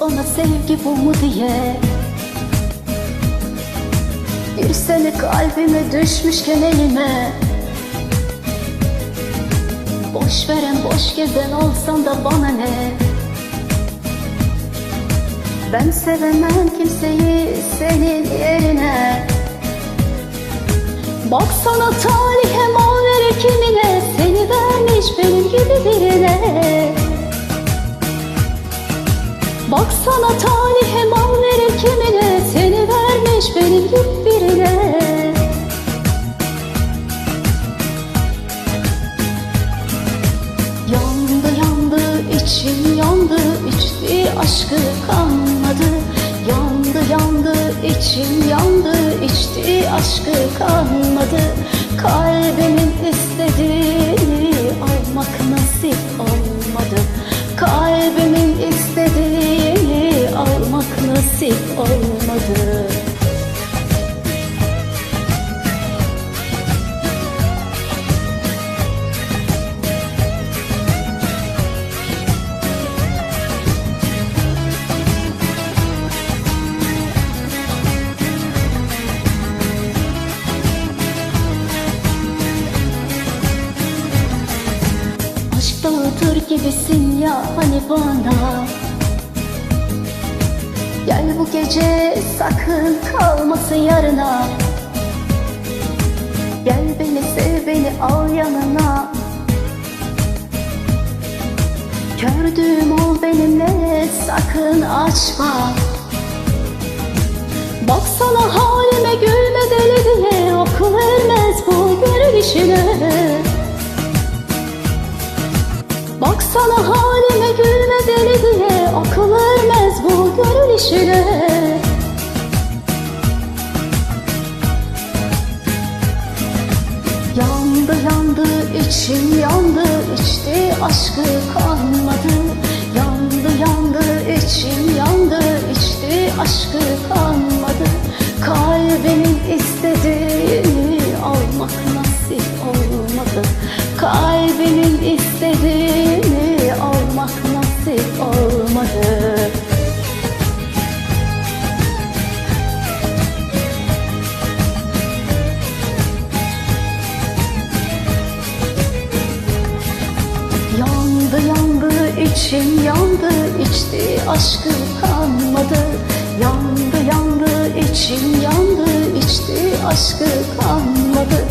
bana sevgi bu mu diye. Bir sene kalbime düşmüşken elime Boş veren boş gezen olsan da bana ne? Ben sevemem kimseyi senin yerine. Baksana talihe mal verir kimine. Seni vermiş benim gibi birine Baksana talihe mal verir kimine Seni vermiş benim gibi birine. Yandı yandı içim yandı içti aşkı kanmadı Yandı yandı içim yandı içti aşkı kanmadı Kalbimin istediğini almak nasip olmadı. Kalbimin Dağıtır gibisin ya hani bana. Gel bu gece sakın kalmasın yarına. Gel beni sev beni al yanına. Gördüğüm ol benimle sakın açma. Baksana halime gülme deli diye Akıl ermez bu görünüşüne Baksana halime gülme deli diye Akıl ermez bu görünüşüne Yandı yandı içim yandı içti aşkı kalmadı. Yandı yandı içim yandı içti aşkı kalmadı. Kalbimin istediğini içim yandı içti aşkı kanmadı. Yandı yandı içim yandı içti aşkı kanmadı